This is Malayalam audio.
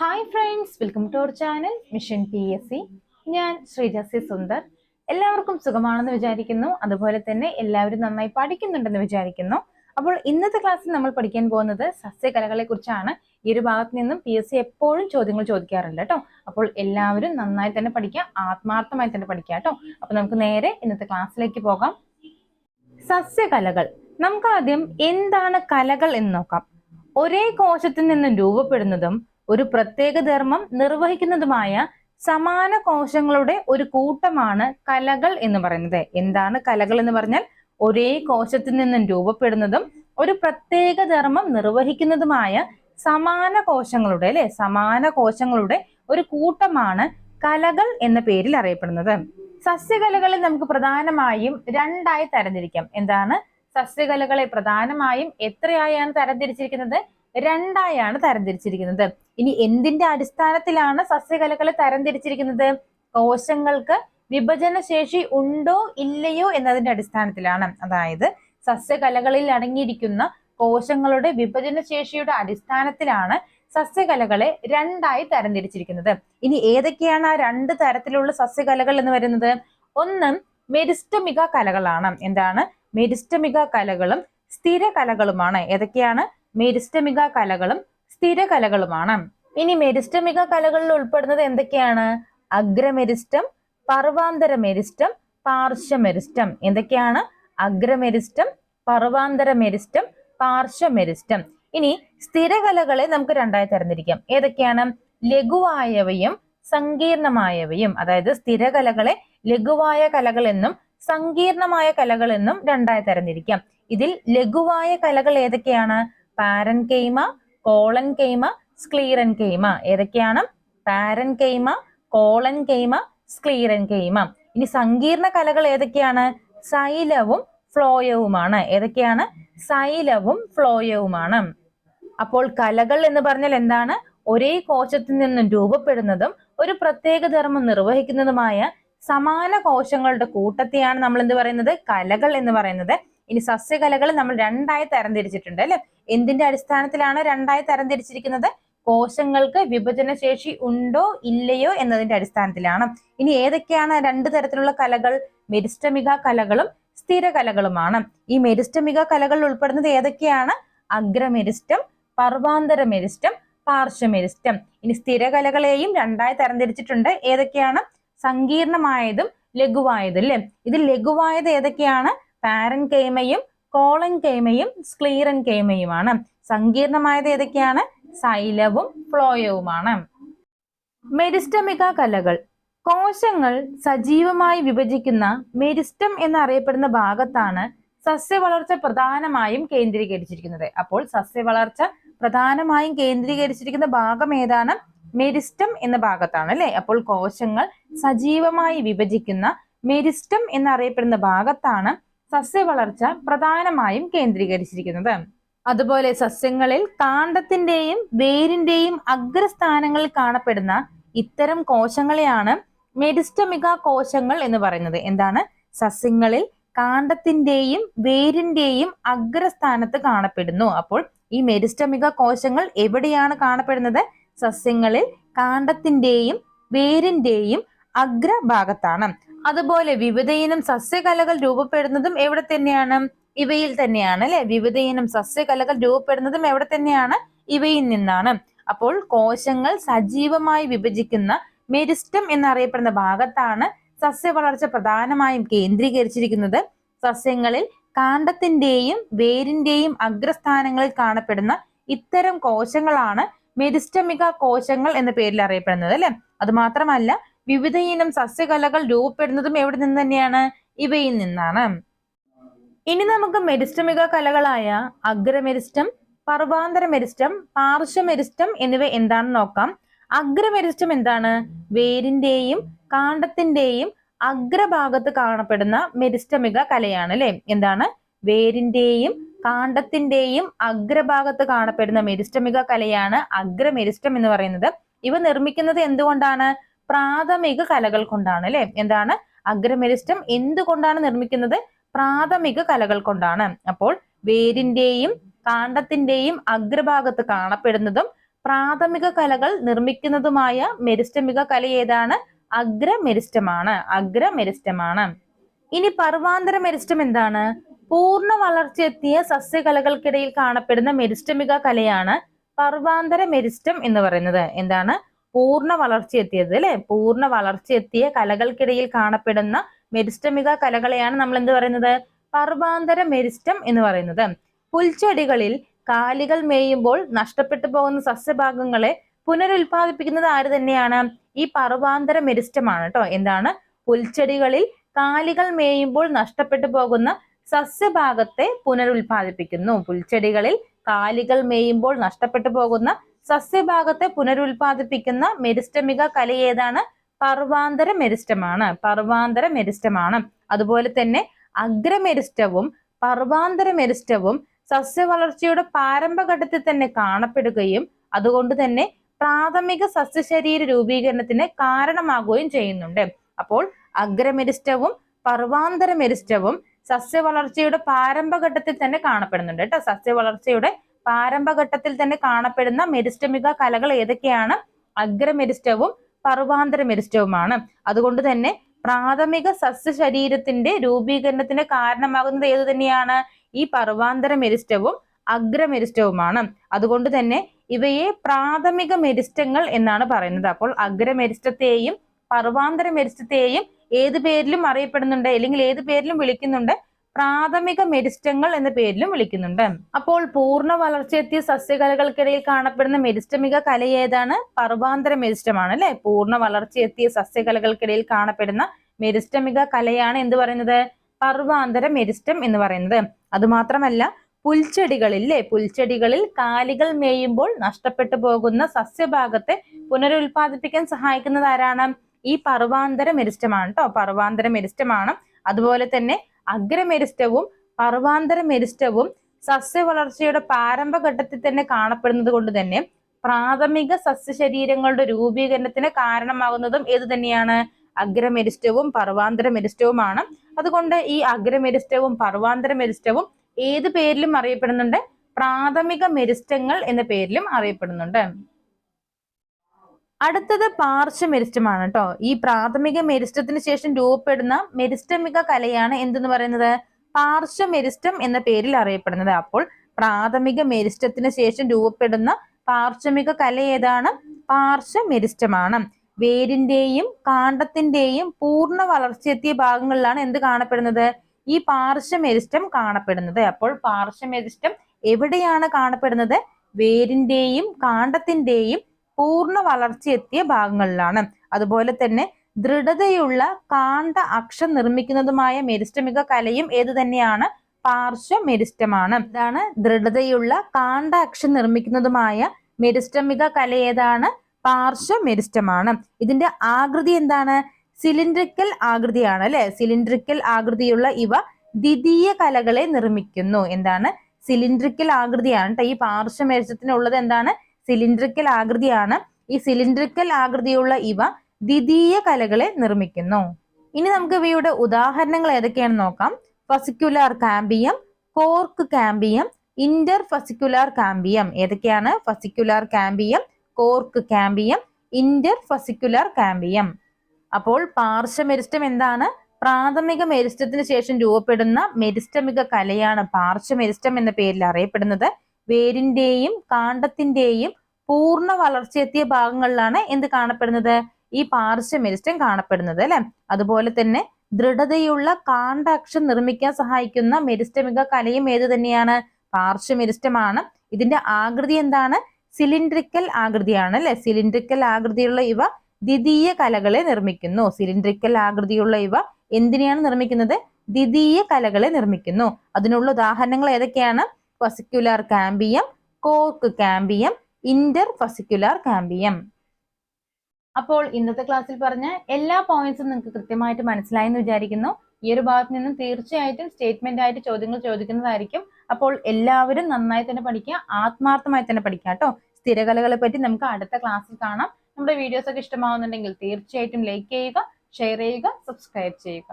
Hi friends welcome to our channel mission P S C ഞാൻ ശ്രീജ സി സുന്ദർ. എല്ലാവർക്കും സുഖമാണെന്ന് വിചാരിക്കുന്നു. അതുപോലെ തന്നെ എല്ലാവരും നന്നായി പഠിക്കുന്നുണ്ടെന്ന് വിചാരിക്കുന്നു. അപ്പോൾ ഇന്നത്തെ ക്ലാസ്സിൽ നമ്മൾ പഠിക്കാൻ പോകുന്നത് സസ്യകലകളെ കുറിച്ചാണ് ഈ ഒരു ഭാഗത്ത് നിന്നും പി എസ് സി എപ്പോഴും ചോദ്യങ്ങൾ ചോദിക്കാറുണ്ട് കേട്ടോ. അപ്പോൾ എല്ലാവരും നന്നായി തന്നെ പഠിക്കുക ആത്മാർത്ഥമായി തന്നെ പഠിക്കുക കേട്ടോ. അപ്പോൾ നമുക്ക് നേരെ ഇന്നത്തെ ക്ലാസ്സിലേക്ക് പോകാം. സസ്യകലകൾ. നമുക്ക് ആദ്യം എന്താണ് കലകൾ എന്ന് നോക്കാം. ഒരേ കോശത്തിൽ നിന്നും രൂപപ്പെടുന്നതും ഒരു പ്രത്യേക ധർമ്മം നിർവഹിക്കുന്നതുമായ സമാന കോശങ്ങളുടെ ഒരു കൂട്ടമാണ് കലകൾ എന്ന് പറയുന്നത്. എന്താണ് കലകൾ എന്ന് പറഞ്ഞാൽ ഒരേ കോശത്തിൽ നിന്നും രൂപപ്പെടുന്നതും ഒരു പ്രത്യേക ധർമ്മം നിർവഹിക്കുന്നതുമായ സമാന കോശങ്ങളുടെ അല്ലെ? സമാന കോശങ്ങളുടെ ഒരു കൂട്ടമാണ് കലകൾ എന്ന പേരിൽ അറിയപ്പെടുന്നത്. സസ്യകലകളെ നമുക്ക് പ്രധാനമായും രണ്ടായി തരംതിരിക്കാം. എന്താണ്? സസ്യകലകളെ പ്രധാനമായും എത്രയായാണ് തരംതിരിച്ചിരിക്കുന്നത്? രണ്ടായാണ് തരംതിരിച്ചിരിക്കുന്നത്. ഇനി എന്തിന്റെ അടിസ്ഥാനത്തിലാണ് സസ്യകലകളെ തരംതിരിച്ചിരിക്കുന്നത്? കോശങ്ങൾക്ക് വിഭജന ശേഷി ഉണ്ടോ ഇല്ലയോ എന്നതിന്റെ അടിസ്ഥാനത്തിലാണ്. അതായത് സസ്യകലകളിൽ അടങ്ങിയിരിക്കുന്ന കോശങ്ങളുടെ വിഭജന ശേഷിയുടെ അടിസ്ഥാനത്തിലാണ് സസ്യകലകളെ രണ്ടായി തരംതിരിച്ചിരിക്കുന്നത്. ഇനി ഏതൊക്കെയാണ് ആ രണ്ട് തരത്തിലുള്ള സസ്യകലകൾ എന്ന് വരുന്നത്? ഒന്ന് മെരിസ്റ്റമിക കലകളാണ്. എന്താണ്? മെരിസ്റ്റമിക കലകളും സ്ഥിര കലകളുമാണ്. ഏതൊക്കെയാണ്? മെരിസ്റ്റമിക കലകളും സ്ഥിര കലകളുമാണ് ഇനി മെരിസ്റ്റമിക കലകളിൽ ഉൾപ്പെടുന്നത് എന്തൊക്കെയാണ്? അഗ്രമെരിസ്റ്റം പർവാന്തര മെരിസ്റ്റം പാർശ്വമെരിസ്റ്റം. എന്തൊക്കെയാണ്? അഗ്രമെരിസ്റ്റം പർവാന്തര മെരിസ്റ്റം പാർശ്വമെരിസ്റ്റം. ഇനി സ്ഥിരകലകളെ നമുക്ക് രണ്ടായി തരംതിരിക്കാം. ഏതൊക്കെയാണ്? ലഘുവായവയും സങ്കീർണമായവയും. അതായത് സ്ഥിരകലകളെ ലഘുവായ കലകൾ എന്നും സങ്കീർണമായ കലകൾ എന്നും രണ്ടായി തരംതിരിക്കാം. ഇതിൽ ലഘുവായ കലകൾ ഏതൊക്കെയാണ്? പാരൻ കെയ്മ കോളൻ കെയ്മ സ്ക്ലീറൻ കെയ്മ ഏതൊക്കെയാണ്? പാരൻ കെയ്മ കോളൻ കെയ്മ സ്ക്ലീറൻ കെയ്മ ഇനി സങ്കീർണ കലകൾ ഏതൊക്കെയാണ്? സൈലവും ഫ്ലോയവുമാണ്. ഏതൊക്കെയാണ്? സൈലവും ഫ്ലോയവുമാണ്. അപ്പോൾ കലകൾ എന്ന് പറഞ്ഞാൽ എന്താണ്? ഒരേ കോശത്തിൽ നിന്നും രൂപപ്പെടുന്നതും ഒരു പ്രത്യേക ധർമ്മം നിർവഹിക്കുന്നതുമായ സമാന കോശങ്ങളുടെ കൂട്ടത്തെയാണ് നമ്മൾ എന്ത് പറയുന്നത്? കലകൾ എന്ന് പറയുന്നത്. ഇനി സസ്യകലകൾ നമ്മൾ രണ്ടായി തരംതിരിച്ചിട്ടുണ്ട് അല്ലെ? എന്തിന്റെ അടിസ്ഥാനത്തിലാണ് രണ്ടായി തരംതിരിച്ചിരിക്കുന്നത്? കോശങ്ങൾക്ക് വിഭജന ശേഷി ഉണ്ടോ ഇല്ലയോ എന്നതിന്റെ അടിസ്ഥാനത്തിലാണ്. ഇനി ഏതൊക്കെയാണ് രണ്ട് തരത്തിലുള്ള കലകൾ? മെരിസ്റ്റമിക കലകളും സ്ഥിര കലകളുമാണ് ഈ മെരിസ്റ്റമിക കലകളിൽ ഉൾപ്പെടുന്നത് ഏതൊക്കെയാണ്? അഗ്രമെരിസ്റ്റം പർവാന്തര മെരിസ്റ്റം പാർശ്വമെരിസ്റ്റം. ഇനി സ്ഥിരകലകളെയും രണ്ടായി തരംതിരിച്ചിട്ടുണ്ട്. ഏതൊക്കെയാണ്? സങ്കീർണമായതും ലഘുവായതും അല്ലെ? ഇതിൽ ലഘുവായത് ഏതൊക്കെയാണ്? പാരൻ കേമയും കോളൻ കേമയും സ്ക്ലീറൻ കേമയുമാണ്. സങ്കീർണമായത് ഏതൊക്കെയാണ്? സൈലവും ഫ്ലോയവുമാണ്. മെരിസ്റ്റമിക കലകൾ. കോശങ്ങൾ സജീവമായി വിഭജിക്കുന്ന മെരിസ്റ്റം എന്നറിയപ്പെടുന്ന ഭാഗത്താണ് സസ്യവളർച്ച പ്രധാനമായും കേന്ദ്രീകരിച്ചിരിക്കുന്നത്. അപ്പോൾ സസ്യവളർച്ച പ്രധാനമായും കേന്ദ്രീകരിച്ചിരിക്കുന്ന ഭാഗം ഏതാണ്? മെരിസ്റ്റം എന്ന ഭാഗത്താണ് അല്ലെ? അപ്പോൾ കോശങ്ങൾ സജീവമായി വിഭജിക്കുന്ന മെരിസ്റ്റം എന്നറിയപ്പെടുന്ന ഭാഗത്താണ് സസ്യവളർച്ച പ്രധാനമായും കേന്ദ്രീകരിച്ചിരിക്കുന്നത്. അതുപോലെ സസ്യങ്ങളിൽ കാണ്ടത്തിന്റെയും വേരിന്റെയും അഗ്രസ്ഥാനങ്ങളിൽ കാണപ്പെടുന്ന ഇത്തരം കോശങ്ങളെയാണ് മെഡിസ്റ്റമിക കോശങ്ങൾ എന്ന് പറയുന്നത്. എന്താണ്? സസ്യങ്ങളിൽ കാണ്ടത്തിന്റെയും വേരിന്റെയും അഗ്രസ്ഥാനത്ത് കാണപ്പെടുന്നു. അപ്പോൾ ഈ മെരിസ്റ്റമിക കോശങ്ങൾ എവിടെയാണ് കാണപ്പെടുന്നത്? സസ്യങ്ങളിൽ കാണ്ടത്തിന്റെയും വേരിന്റെയും അഗ്രഭാഗത്താണ്. അതുപോലെ വിവിധയിനം സസ്യകലകൾ രൂപപ്പെടുന്നതും എവിടെ തന്നെയാണ്? ഇവയിൽ തന്നെയാണ് അല്ലെ? വിവിധയിനം സസ്യകലകൾ രൂപപ്പെടുന്നതും എവിടെ തന്നെയാണ്? ഇവയിൽ നിന്നാണ്. അപ്പോൾ കോശങ്ങൾ സജീവമായി വിഭജിക്കുന്ന മെരിസ്റ്റം എന്നറിയപ്പെടുന്ന ഭാഗത്താണ് സസ്യ വളർച്ച പ്രധാനമായും കേന്ദ്രീകരിച്ചിരിക്കുന്നത്. സസ്യങ്ങളിൽ കാണ്ടത്തിന്റെയും വേരിന്റെയും അഗ്രസ്ഥാനങ്ങളിൽ കാണപ്പെടുന്ന ഇത്തരം കോശങ്ങളാണ് മെരിസ്റ്റമിക കോശങ്ങൾ എന്ന പേരിൽ അറിയപ്പെടുന്നത് അല്ലെ? അത് മാത്രമല്ല വിവിധ ഇനം സസ്യകലകൾ രൂപപ്പെടുന്നതും എവിടെ നിന്ന് തന്നെയാണ്? ഇവയിൽ നിന്നാണ്. ഇനി നമുക്ക് മെരിസ്റ്റമിക കലകളായ അഗ്രമെരിസ്റ്റം പർവാന്തര മെരിസ്റ്റം പാർശ്വമെരിസ്റ്റം എന്നിവ എന്താണെന്ന് നോക്കാം. അഗ്രമെരിസ്റ്റം എന്താണ്? വേരിന്റെയും കാണ്ടത്തിന്റെയും അഗ്രഭാഗത്ത് കാണപ്പെടുന്ന മെരിസ്റ്റമിക കലയാണ് അല്ലെ? എന്താണ്? വേരിന്റെയും കാണ്ടത്തിന്റെയും അഗ്രഭാഗത്ത് കാണപ്പെടുന്ന മെരിസ്റ്റമിക കലയാണ് അഗ്രമെരിസ്റ്റം എന്ന് പറയുന്നത്. ഇവ നിർമ്മിക്കുന്നത് എന്തുകൊണ്ടാണ്? പ്രാഥമിക കലകൾ കൊണ്ടാണ് അല്ലെ? എന്താണ്? അഗ്രമെരിസ്റ്റം എന്തുകൊണ്ടാണ് നിർമ്മിക്കുന്നത്? പ്രാഥമിക കലകൾ കൊണ്ടാണ്. അപ്പോൾ വേരിന്റെയും കാണ്ഡത്തിന്റെയും അഗ്രഭാഗത്ത് കാണപ്പെടുന്നതും പ്രാഥമിക കലകൾ നിർമ്മിക്കുന്നതുമായ മെരിസ്റ്റമിക കല ഏതാണ്? അഗ്രമെരിസ്റ്റമാണ്. അഗ്രമെരിസ്റ്റമാണ്. ഇനി പർവാന്തര മെരിസ്റ്റം എന്താണ്? പൂർണ വളർച്ചയെത്തിയ സസ്യകലകൾക്കിടയിൽ കാണപ്പെടുന്ന മെരിസ്റ്റമിക കലയാണ് പർവാന്തര മെരിസ്റ്റം എന്ന് പറയുന്നത്. എന്താണ്? പൂർണ വളർച്ചയെത്തിയത് അല്ലെ? പൂർണ വളർച്ചയെത്തിയ കലകൾക്കിടയിൽ കാണപ്പെടുന്ന മെരിസ്റ്റമിക കലകളെയാണ് നമ്മൾ എന്ത് പറയുന്നത്? പർവാന്തര മെരിസ്റ്റം എന്ന് പറയുന്നത്. പുൽച്ചെടികളിൽ കാലികൾ മേയുമ്പോൾ നഷ്ടപ്പെട്ടു പോകുന്ന സസ്യഭാഗങ്ങളെ പുനരുൽപാദിപ്പിക്കുന്നത് ആര് തന്നെയാണ്? ഈ പർവാന്തര മെരിസ്റ്റമാണ് കേട്ടോ. എന്താണ്? പുൽച്ചെടികളിൽ കാലികൾ മേയുമ്പോൾ നഷ്ടപ്പെട്ടു പോകുന്ന സസ്യഭാഗത്തെ പുനരുൽപാദിപ്പിക്കുന്നു പുൽച്ചെടികളിൽ കാലികൾ മേയുമ്പോൾ നഷ്ടപ്പെട്ടു പോകുന്ന സസ്യഭാഗത്തെ പുനരുൽപാദിപ്പിക്കുന്ന മെരിസ്റ്റമിക കല ഏതാണ്? പർവാന്തര മെരിസ്റ്റമാണ്. പർവാന്തര മെരിസ്റ്റമാണ്. അതുപോലെ തന്നെ അഗ്രമെരിസ്റ്റവും പർവാന്തര മെരിസ്റ്റവും സസ്യവളർച്ചയുടെ പ്രാരംഭഘട്ടത്തിൽ തന്നെ കാണപ്പെടുകയും അതുകൊണ്ട് തന്നെ പ്രാഥമിക സസ്യശരീര രൂപീകരണത്തിന് കാരണമാകുകയും ചെയ്യുന്നുണ്ട്. അപ്പോൾ അഗ്രമെരിസ്റ്റവും പർവാന്തര മെരിസ്റ്റവും സസ്യവളർച്ചയുടെ പ്രാരംഭഘട്ടത്തിൽ തന്നെ കാണപ്പെടുന്നുണ്ട് കേട്ടോ. സസ്യവളർച്ചയുടെ പ്രാരംഭഘട്ടത്തിൽ തന്നെ കാണപ്പെടുന്ന മെരിസ്റ്റമിക കലകൾ ഏതൊക്കെയാണ്? അഗ്രമെരിസ്റ്റവും പർവാന്തര മെരിസ്റ്റവുമാണ് അതുകൊണ്ട് തന്നെ പ്രാഥമിക സസ്യശരീരത്തിന്റെ രൂപീകരണത്തിന് കാരണമാകുന്നത് ഏത് തന്നെയാണ്? ഈ പർവാന്തര മെരിസ്റ്റവും അഗ്രമെരിസ്റ്റവുമാണ്. അതുകൊണ്ട് തന്നെ ഇവയെ പ്രാഥമിക മെരിസ്റ്റങ്ങൾ എന്നാണ് പറയുന്നത്. അപ്പോൾ അഗ്രമെരിസ്റ്റത്തെയും പർവാന്തര മെരിസ്റ്റത്തെയും ഏത് പേരിലും അറിയപ്പെടുന്നുണ്ട്? അല്ലെങ്കിൽ ഏത് പേരിലും വിളിക്കുന്നുണ്ട്? പ്രാഥമിക മെരിസ്റ്റങ്ങൾ എന്ന പേരിലും വിളിക്കുന്നുണ്ട്. അപ്പോൾ പൂർണ വളർച്ചയെത്തിയ സസ്യകലകൾക്കിടയിൽ കാണപ്പെടുന്ന മെരിസ്റ്റമിക കല ഏതാണ്? പർവാന്തര മെരിസ്റ്റമാണ് അല്ലെ? പൂർണ വളർച്ചയെത്തിയ സസ്യകലകൾക്കിടയിൽ കാണപ്പെടുന്ന മെരിസ്റ്റമിക കലയാണ് എന്ത് പറയുന്നത്? പർവാന്തര മെരിസ്റ്റം എന്ന് പറയുന്നത്. അതുമാത്രമല്ല പുൽച്ചെടികളിൽ അല്ലെ? പുൽച്ചെടികളിൽ കാലികൾ മേയുമ്പോൾ നഷ്ടപ്പെട്ടു പോകുന്ന സസ്യഭാഗത്തെ പുനരുൽപാദിപ്പിക്കാൻ സഹായിക്കുന്നതാരാണ് ഈ പർവാന്തര മെരിസ്റ്റമാണ് കേട്ടോ പർവാന്തര മെരിസ്റ്റമാണ്. അതുപോലെ തന്നെ അഗ്രമെരിസ്റ്റവും പർവാന്തര മെരിസ്റ്റവും സസ്യവളർച്ചയുടെ പ്രാരംഭഘട്ടത്തിൽ തന്നെ കാണപ്പെടുന്നത് കൊണ്ട് തന്നെ പ്രാഥമിക സസ്യശരീരങ്ങളുടെ രൂപീകരണത്തിന് കാരണമാകുന്നതും ഏത് തന്നെയാണ്? അഗ്രമെരിസ്റ്റവും പർവാന്തര മെരിസ്റ്റവുമാണ് അതുകൊണ്ട് ഈ അഗ്രമെരിസ്റ്റവും പർവാന്തര മെരിസ്റ്റവും ഏത് പേരിലും അറിയപ്പെടുന്നുണ്ട്? പ്രാഥമിക മെരിസ്റ്റങ്ങൾ എന്ന പേരിലും അറിയപ്പെടുന്നുണ്ട്. അടുത്തത് പാർശ്വ മെരിസ്റ്റമാണ് കേട്ടോ ഈ പ്രാഥമിക മെരിസ്റ്റത്തിന് ശേഷം രൂപപ്പെടുന്ന മെരിസ്റ്റമിക കലയാണ് എന്തെന്ന് പറയുന്നത്? പാർശ്വ മെരിസ്റ്റം എന്ന പേരിൽ അറിയപ്പെടുന്നത്. അപ്പോൾ പ്രാഥമിക മെരിസ്റ്റത്തിന് ശേഷം രൂപപ്പെടുന്ന പാർശ്വമിക കല ഏതാണ്? പാർശ്വ മെരിസ്റ്റമാണ്. വേരിന്റെയും കാണ്ടത്തിന്റെയും പൂർണ വളർച്ചയെത്തിയ ഭാഗങ്ങളിലാണ് എന്ത് കാണപ്പെടുന്നത്? ഈ പാർശ്വ മെരിസ്റ്റം കാണപ്പെടുന്നത്. അപ്പോൾ പാർശ്വ മെരിസ്റ്റം എവിടെയാണ് കാണപ്പെടുന്നത്? വേരിന്റെയും കാണ്ഡത്തിന്റെയും പൂർണ വളർച്ചയെത്തിയ ഭാഗങ്ങളിലാണ്. അതുപോലെ തന്നെ ദൃഢതയുള്ള കാന്ത അക്ഷം നിർമ്മിക്കുന്നതുമായ മെരിസ്റ്റമിക കലയും ഏത് തന്നെയാണ്? പാർശ്വ മെരിസ്റ്റമാണ്. ഇതാണ് ദൃഢതയുള്ള കാന്ത അക്ഷം നിർമ്മിക്കുന്നതുമായ മെരിസ്റ്റമിക കല ഏതാണ്? പാർശ്വ മെരിസ്റ്റമാണ്. ഇതിന്റെ ആകൃതി എന്താണ്? സിലിണ്ട്രിക്കൽ ആകൃതിയാണ് അല്ലെ? സിലിണ്ട്രിക്കൽ ആകൃതിയുള്ള ഇവ ദ്വിതീയ കലകളെ നിർമ്മിക്കുന്നു. എന്താണ്? സിലിണ്ട്രിക്കൽ ആകൃതിയാണ് ഈ പാർശ്വ മെരിസ്റ്റത്തിനുള്ളത്. എന്താണ്? സിലിണ്ട്രിക്കൽ ആകൃതിയാണ്. ഈ സിലിണ്ട്രിക്കൽ ആകൃതിയുള്ള ഇവ ദ്വിതീയ കലകളെ നിർമ്മിക്കുന്നു. ഇനി നമുക്ക് ഇവയുടെ ഉദാഹരണങ്ങൾ ഏതൊക്കെയാണെന്ന് നോക്കാം. Fascicular cambium cork cambium interfascicular cambium. ഏതൊക്കെയാണ്? Fascicular cambium cork cambium interfascicular cambium. അപ്പോൾ പാർശ്വമെരിസ്റ്റം എന്താണ്? പ്രാഥമിക മെരിസ്റ്റത്തിന് ശേഷം രൂപപ്പെടുന്ന മെരിസ്റ്റമിക കലയാണ് പാർശ്വമെരിസ്റ്റം എന്ന പേരിൽ അറിയപ്പെടുന്നത്. വേരിന്റെയും കാണ്ടത്തിന്റെയും പൂർണ വളർച്ചയെത്തിയ ഭാഗങ്ങളിലാണ് എന്ത് കാണപ്പെടുന്നത്? ഈ പാർശ്വമെരിസ്റ്റം കാണപ്പെടുന്നത് അല്ലെ? അതുപോലെ തന്നെ ദൃഢതയുള്ള കാണ്ടാക്ഷം നിർമ്മിക്കാൻ സഹായിക്കുന്ന മെരിസ്റ്റമിക കലയും ഏത് തന്നെയാണ്? പാർശ്വമെരിസ്റ്റമാണ്. ഇതിന്റെ ആകൃതി എന്താണ്? സിലിണ്ട്രിക്കൽ ആകൃതിയാണ് അല്ലെ? സിലിണ്ട്രിക്കൽ ആകൃതിയുള്ള ഇവ ദ്വിതീയ കലകളെ നിർമ്മിക്കുന്നു. സിലിണ്ട്രിക്കൽ ആകൃതിയുള്ള ഇവ എന്തിനെയാണ് നിർമ്മിക്കുന്നത്? ദ്വിതീയ കലകളെ നിർമ്മിക്കുന്നു. അതിനുള്ള ഉദാഹരണങ്ങൾ ഏതൊക്കെയാണ്? Fascicular cambium cork cambium inter fascicular cambium അപ്പോൾ ഇന്നത്തെ ക്ലാസ്സിൽ പറഞ്ഞ എല്ലാ പോയിന്റ്സും നിങ്ങൾക്ക് കൃത്യമായിട്ട് മനസ്സിലായെന്ന് വിചാരിക്കുന്നു. ഈ ഒരു ഭാഗത്ത് നിന്നും തീർച്ചയായിട്ടും സ്റ്റേറ്റ്മെന്റ് ആയിട്ട് ചോദ്യങ്ങൾ ചോദിക്കുന്നതായിരിക്കും. അപ്പോൾ എല്ലാവരും നന്നായി തന്നെ പഠിക്കുക ആത്മാർത്ഥമായി തന്നെ പഠിക്കുക കേട്ടോ. സ്ഥിരകലകളെ പറ്റി നമുക്ക് അടുത്ത ക്ലാസ്സിൽ കാണാം. നമ്മുടെ വീഡിയോസ് ഒക്കെ ഇഷ്ടമാവുന്നുണ്ടെങ്കിൽ തീർച്ചയായിട്ടും ലൈക്ക് ചെയ്യുക ഷെയർ ചെയ്യുക സബ്സ്ക്രൈബ് ചെയ്യുക.